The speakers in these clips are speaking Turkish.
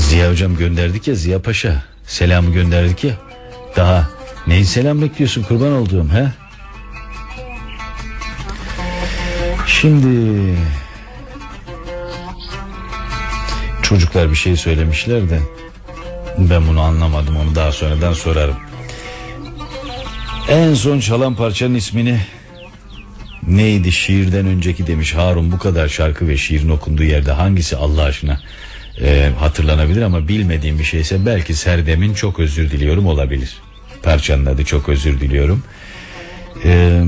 Ziya hocam gönderdik ya Ziya Paşa. Selamı gönderdik ya. Daha neyi selam bekliyorsun kurban olduğum he? Şimdi çocuklar bir şey söylemişler de ben bunu anlamadım onu daha sonradan sorarım. En son çalan parçanın ismini neydi şiirden önceki demiş Harun bu kadar şarkı ve şiirin okunduğu yerde hangisi Allah aşkına e, hatırlanabilir ama bilmediğim bir şeyse belki Serdem'in çok özür diliyorum olabilir. Parçanın adı çok özür diliyorum. Eee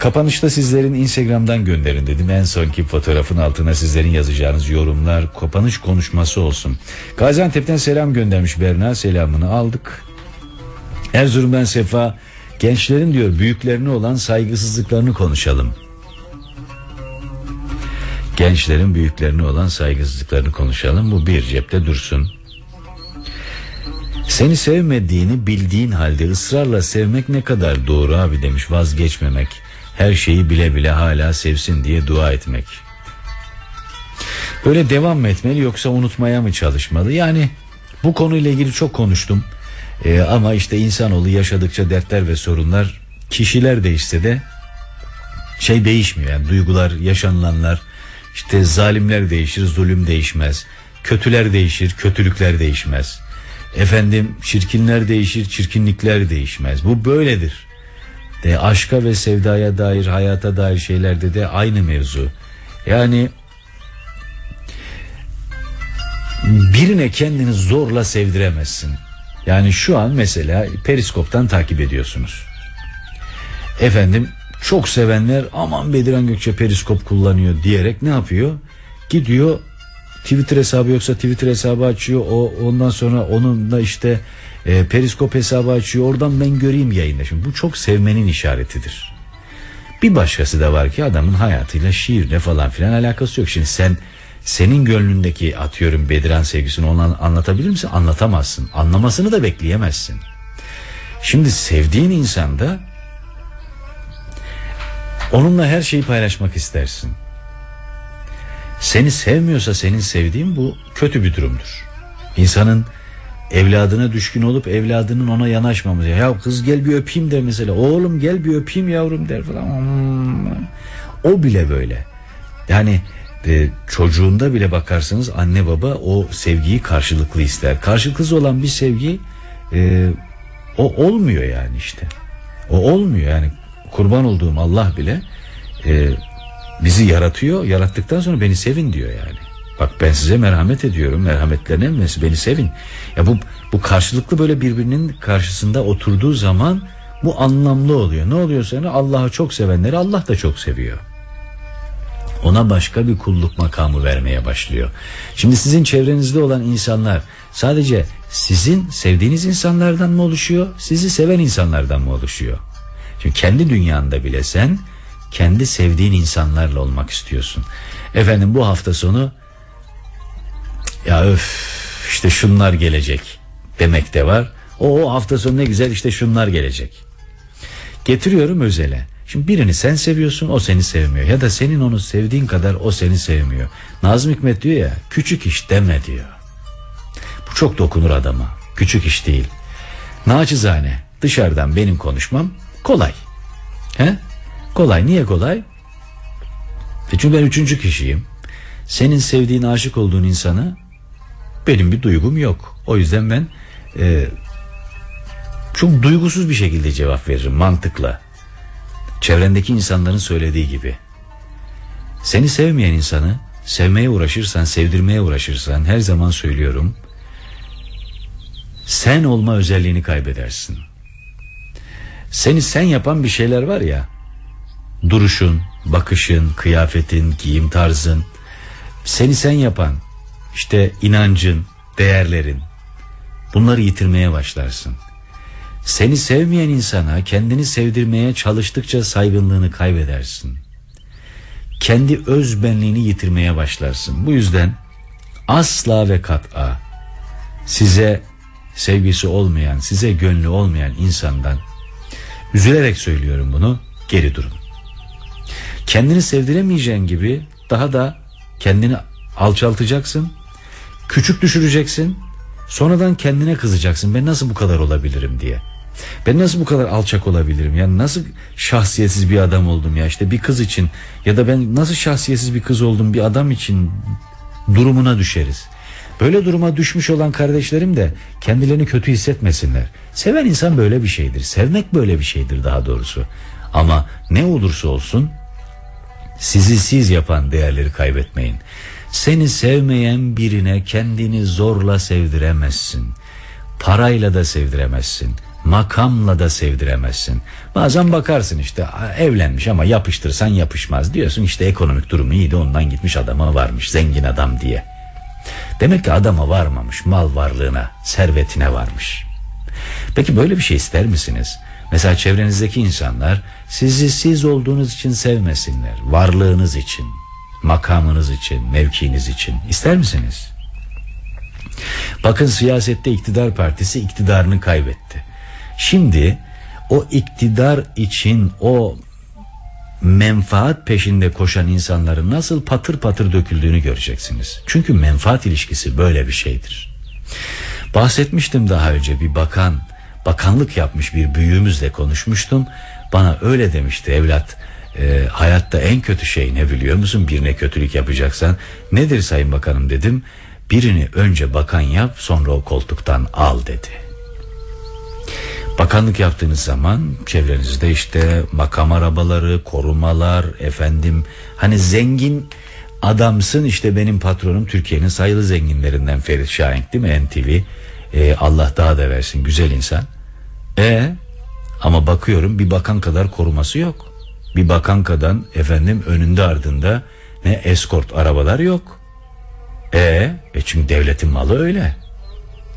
Kapanışta sizlerin Instagram'dan gönderin dedim. En sonki fotoğrafın altına sizlerin yazacağınız yorumlar kapanış konuşması olsun. Gaziantep'ten selam göndermiş Berna selamını aldık. Erzurum'dan Sefa gençlerin diyor büyüklerine olan saygısızlıklarını konuşalım. Gençlerin büyüklerine olan saygısızlıklarını konuşalım. Bu bir cepte dursun. Seni sevmediğini bildiğin halde ısrarla sevmek ne kadar doğru abi demiş vazgeçmemek. Her şeyi bile bile hala sevsin diye dua etmek. Böyle devam mı etmeli yoksa unutmaya mı çalışmalı? Yani bu konuyla ilgili çok konuştum. Ee, ama işte insanoğlu yaşadıkça dertler ve sorunlar kişiler değişse de şey değişmiyor. Yani duygular, yaşanılanlar, işte zalimler değişir, zulüm değişmez. Kötüler değişir, kötülükler değişmez. Efendim çirkinler değişir, çirkinlikler değişmez. Bu böyledir. De aşka ve sevdaya dair, hayata dair şeylerde de aynı mevzu. Yani birine kendini zorla sevdiremezsin. Yani şu an mesela periskoptan takip ediyorsunuz. Efendim çok sevenler aman Bediran Gökçe periskop kullanıyor diyerek ne yapıyor? Gidiyor Twitter hesabı yoksa Twitter hesabı açıyor. O ondan sonra onun da işte e, periskop hesabı açıyor. Oradan ben göreyim yayında. Şimdi bu çok sevmenin işaretidir. Bir başkası da var ki adamın hayatıyla şiirle falan filan alakası yok. Şimdi sen senin gönlündeki atıyorum Bediran sevgisini ona anlatabilir misin? Anlatamazsın. Anlamasını da bekleyemezsin. Şimdi sevdiğin insanda onunla her şeyi paylaşmak istersin. Seni sevmiyorsa senin sevdiğin bu kötü bir durumdur. İnsanın evladına düşkün olup evladının ona yanaşmaması. Ya kız gel bir öpeyim der mesela. Oğlum gel bir öpeyim yavrum der falan. Hmm. O bile böyle. Yani e, çocuğunda bile bakarsınız anne baba o sevgiyi karşılıklı ister. Karşılıklı olan bir sevgi e, o olmuyor yani işte. O olmuyor yani kurban olduğum Allah bile e, bizi yaratıyor. Yarattıktan sonra beni sevin diyor yani. Bak ben size merhamet ediyorum. Merhametlerine emmesi beni sevin. Ya bu bu karşılıklı böyle birbirinin karşısında oturduğu zaman bu anlamlı oluyor. Ne oluyor sana? Allah'ı çok sevenleri Allah da çok seviyor. Ona başka bir kulluk makamı vermeye başlıyor. Şimdi sizin çevrenizde olan insanlar sadece sizin sevdiğiniz insanlardan mı oluşuyor? Sizi seven insanlardan mı oluşuyor? Şimdi kendi dünyanda bile sen kendi sevdiğin insanlarla olmak istiyorsun. Efendim bu hafta sonu ya öf işte şunlar gelecek demek de var. O hafta sonu ne güzel işte şunlar gelecek. Getiriyorum özele. Şimdi birini sen seviyorsun o seni sevmiyor. Ya da senin onu sevdiğin kadar o seni sevmiyor. Nazım Hikmet diyor ya küçük iş deme diyor. Bu çok dokunur adama. Küçük iş değil. Naçizane dışarıdan benim konuşmam kolay. He? Kolay. Niye kolay? E çünkü ben üçüncü kişiyim. Senin sevdiğin, aşık olduğun insana benim bir duygum yok. O yüzden ben e, çok duygusuz bir şekilde cevap veririm mantıkla. Çevrendeki insanların söylediği gibi. Seni sevmeyen insanı sevmeye uğraşırsan, sevdirmeye uğraşırsan her zaman söylüyorum. Sen olma özelliğini kaybedersin. Seni sen yapan bir şeyler var ya. Duruşun, bakışın, kıyafetin, giyim tarzın. Seni sen yapan işte inancın, değerlerin. Bunları yitirmeye başlarsın. Seni sevmeyen insana kendini sevdirmeye çalıştıkça saygınlığını kaybedersin. Kendi öz benliğini yitirmeye başlarsın. Bu yüzden asla ve kat'a size sevgisi olmayan, size gönlü olmayan insandan üzülerek söylüyorum bunu, geri durun. Kendini sevdiremeyeceğin gibi daha da kendini alçaltacaksın. Küçük düşüreceksin. Sonradan kendine kızacaksın. Ben nasıl bu kadar olabilirim diye. Ben nasıl bu kadar alçak olabilirim? Yani nasıl şahsiyetsiz bir adam oldum ya? İşte bir kız için ya da ben nasıl şahsiyetsiz bir kız oldum bir adam için durumuna düşeriz. Böyle duruma düşmüş olan kardeşlerim de kendilerini kötü hissetmesinler. Seven insan böyle bir şeydir. Sevmek böyle bir şeydir daha doğrusu. Ama ne olursa olsun sizi siz yapan değerleri kaybetmeyin. Seni sevmeyen birine kendini zorla sevdiremezsin. Parayla da sevdiremezsin. Makamla da sevdiremezsin. Bazen bakarsın işte evlenmiş ama yapıştırsan yapışmaz diyorsun işte ekonomik durumu iyiydi ondan gitmiş adama varmış zengin adam diye. Demek ki adama varmamış mal varlığına servetine varmış. Peki böyle bir şey ister misiniz? Mesela çevrenizdeki insanlar sizi siz olduğunuz için sevmesinler. Varlığınız için, makamınız için, mevkiniz için. ister misiniz? Bakın siyasette iktidar partisi iktidarını kaybetti. Şimdi o iktidar için o menfaat peşinde koşan insanların nasıl patır patır döküldüğünü göreceksiniz. Çünkü menfaat ilişkisi böyle bir şeydir. Bahsetmiştim daha önce bir bakan, bakanlık yapmış bir büyüğümüzle konuşmuştum. Bana öyle demişti evlat. E, hayatta en kötü şey ne biliyor musun? Birine kötülük yapacaksan nedir sayın bakanım dedim. Birini önce bakan yap sonra o koltuktan al dedi. Bakanlık yaptığınız zaman çevrenizde işte makam arabaları, korumalar, efendim hani zengin adamsın işte benim patronum Türkiye'nin sayılı zenginlerinden Ferit Şahenk değil mi? NTV ee, Allah daha da versin güzel insan. E ama bakıyorum bir bakan kadar koruması yok. Bir bakan kadar efendim önünde ardında ne eskort arabalar yok. E, e çünkü devletin malı öyle.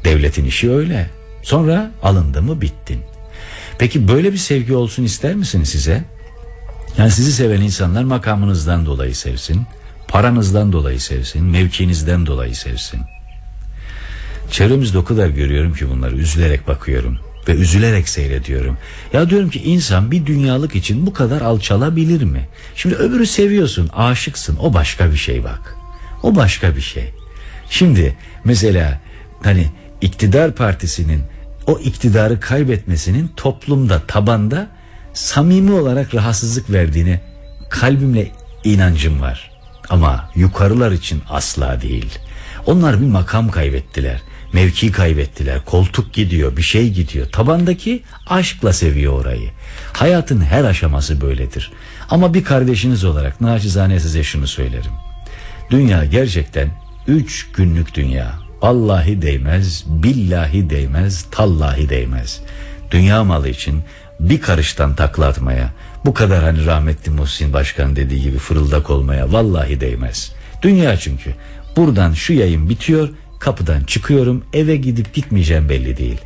Devletin işi öyle Sonra alındı mı bittin. Peki böyle bir sevgi olsun ister misiniz size? Yani sizi seven insanlar makamınızdan dolayı sevsin, paranızdan dolayı sevsin, mevkinizden dolayı sevsin. Çevremizde o kadar görüyorum ki bunları üzülerek bakıyorum ve üzülerek seyrediyorum. Ya diyorum ki insan bir dünyalık için bu kadar alçalabilir mi? Şimdi öbürü seviyorsun, aşıksın. O başka bir şey bak. O başka bir şey. Şimdi mesela hani iktidar partisinin o iktidarı kaybetmesinin toplumda tabanda samimi olarak rahatsızlık verdiğini kalbimle inancım var. Ama yukarılar için asla değil. Onlar bir makam kaybettiler. Mevki kaybettiler. Koltuk gidiyor, bir şey gidiyor. Tabandaki aşkla seviyor orayı. Hayatın her aşaması böyledir. Ama bir kardeşiniz olarak naçizane size şunu söylerim. Dünya gerçekten üç günlük dünya. Vallahi değmez, billahi değmez, tallahi değmez. Dünya malı için bir karıştan takla atmaya, bu kadar hani rahmetli Muhsin Başkan dediği gibi fırıldak olmaya vallahi değmez. Dünya çünkü. Buradan şu yayın bitiyor, kapıdan çıkıyorum, eve gidip gitmeyeceğim belli değil.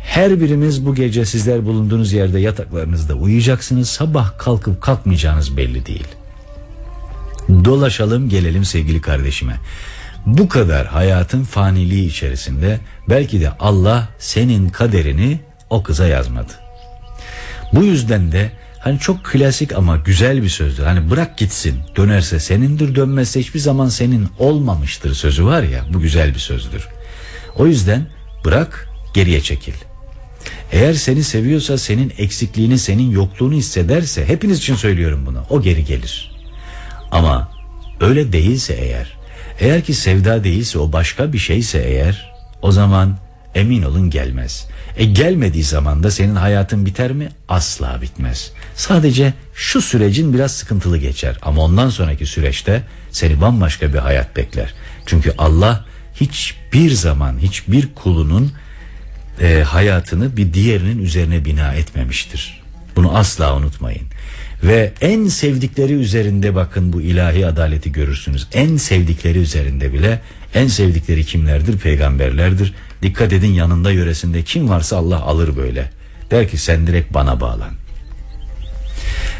Her birimiz bu gece sizler bulunduğunuz yerde yataklarınızda uyuyacaksınız, sabah kalkıp kalkmayacağınız belli değil. Dolaşalım gelelim sevgili kardeşime. Bu kadar hayatın faniliği içerisinde belki de Allah senin kaderini o kıza yazmadı. Bu yüzden de hani çok klasik ama güzel bir sözdür. Hani bırak gitsin dönerse senindir dönmezse hiçbir zaman senin olmamıştır sözü var ya bu güzel bir sözdür. O yüzden bırak geriye çekil. Eğer seni seviyorsa senin eksikliğini senin yokluğunu hissederse hepiniz için söylüyorum bunu o geri gelir. Ama öyle değilse eğer eğer ki sevda değilse o başka bir şeyse eğer o zaman emin olun gelmez. E gelmediği zaman da senin hayatın biter mi? Asla bitmez. Sadece şu sürecin biraz sıkıntılı geçer ama ondan sonraki süreçte seni bambaşka bir hayat bekler. Çünkü Allah hiçbir zaman hiçbir kulunun e, hayatını bir diğerinin üzerine bina etmemiştir. Bunu asla unutmayın. Ve en sevdikleri üzerinde bakın bu ilahi adaleti görürsünüz. En sevdikleri üzerinde bile en sevdikleri kimlerdir? Peygamberlerdir. Dikkat edin yanında yöresinde kim varsa Allah alır böyle. Der ki sen direkt bana bağlan.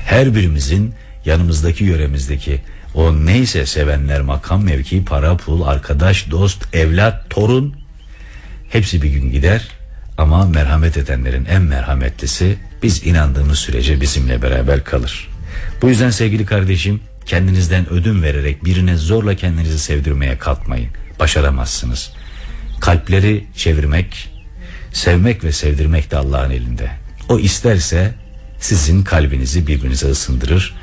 Her birimizin yanımızdaki yöremizdeki o neyse sevenler makam mevki para pul arkadaş dost evlat torun hepsi bir gün gider ama merhamet edenlerin en merhametlisi biz inandığımız sürece bizimle beraber kalır. Bu yüzden sevgili kardeşim kendinizden ödün vererek birine zorla kendinizi sevdirmeye kalkmayın. başaramazsınız. Kalpleri çevirmek, sevmek ve sevdirmek de Allah'ın elinde. O isterse sizin kalbinizi birbirinize ısındırır.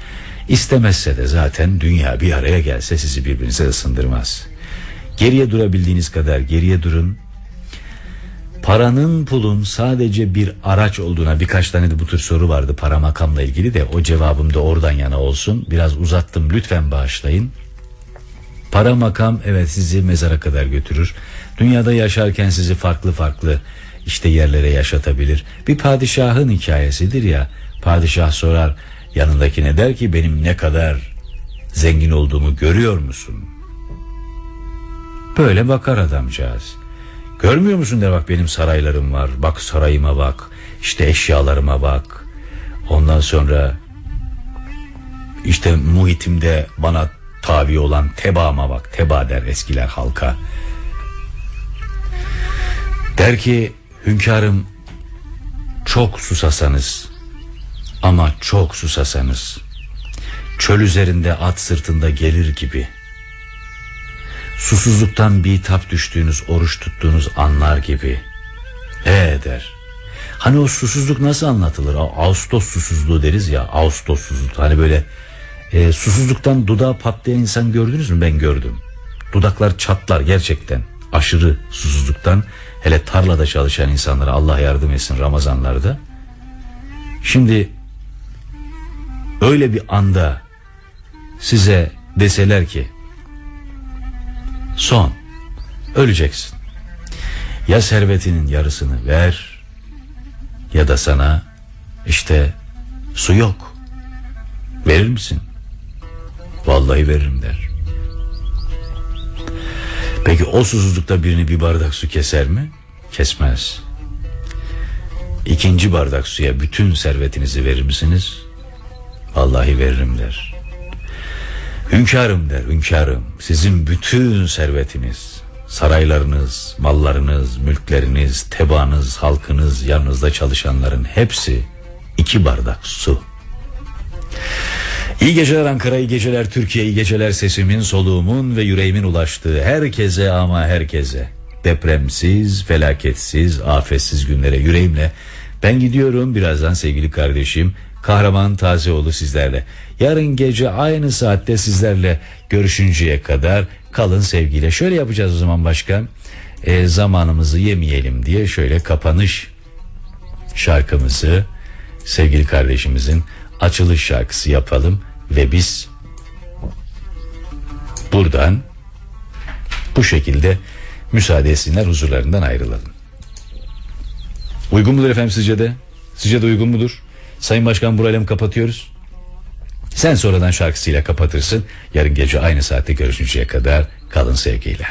İstemezse de zaten dünya bir araya gelse sizi birbirinize ısındırmaz. Geriye durabildiğiniz kadar geriye durun. Paranın pulun sadece bir araç olduğuna birkaç tane de bu tür soru vardı para makamla ilgili de o cevabım da oradan yana olsun. Biraz uzattım lütfen bağışlayın. Para makam evet sizi mezara kadar götürür. Dünyada yaşarken sizi farklı farklı işte yerlere yaşatabilir. Bir padişahın hikayesidir ya. Padişah sorar yanındakine der ki benim ne kadar zengin olduğumu görüyor musun? Böyle bakar adamcağız. Görmüyor musun der bak benim saraylarım var. Bak sarayıma bak. İşte eşyalarıma bak. Ondan sonra işte muhitimde bana tabi olan tebaama bak. Teba der eskiler halka. Der ki hünkârım çok susasanız ama çok susasanız çöl üzerinde at sırtında gelir gibi susuzluktan bitap düştüğünüz oruç tuttuğunuz anlar gibi. Ee der. Hani o susuzluk nasıl anlatılır? Ağustos susuzluğu deriz ya Ağustos susuzluğu. Hani böyle e, susuzluktan dudağı patlayan insan gördünüz mü? Ben gördüm. Dudaklar çatlar gerçekten. Aşırı susuzluktan hele tarlada çalışan insanlara Allah yardım etsin Ramazanlarda. Şimdi öyle bir anda size deseler ki son öleceksin. Ya servetinin yarısını ver ya da sana işte su yok. Verir misin? Vallahi veririm der. Peki o susuzlukta birini bir bardak su keser mi? Kesmez. İkinci bardak suya bütün servetinizi verir misiniz? Vallahi veririm der. Hünkârım der hünkârım sizin bütün servetiniz saraylarınız mallarınız mülkleriniz tebaanız halkınız yanınızda çalışanların hepsi iki bardak su. İyi geceler Ankara, iyi geceler Türkiye, iyi geceler sesimin, soluğumun ve yüreğimin ulaştığı herkese ama herkese. Depremsiz, felaketsiz, afetsiz günlere yüreğimle ben gidiyorum birazdan sevgili kardeşim Kahraman Tazeoğlu sizlerle. Yarın gece aynı saatte sizlerle görüşünceye kadar kalın sevgiyle. Şöyle yapacağız o zaman başkan. E, zamanımızı yemeyelim diye şöyle kapanış şarkımızı sevgili kardeşimizin açılış şarkısı yapalım ve biz buradan bu şekilde müsaade etsinler huzurlarından ayrılalım. Uygun mudur efendim sizce de? Sizce de uygun mudur? Sayın Başkan burayla mı kapatıyoruz? Sen sonradan şarkısıyla kapatırsın. Yarın gece aynı saatte görüşünceye kadar kalın sevgiyle.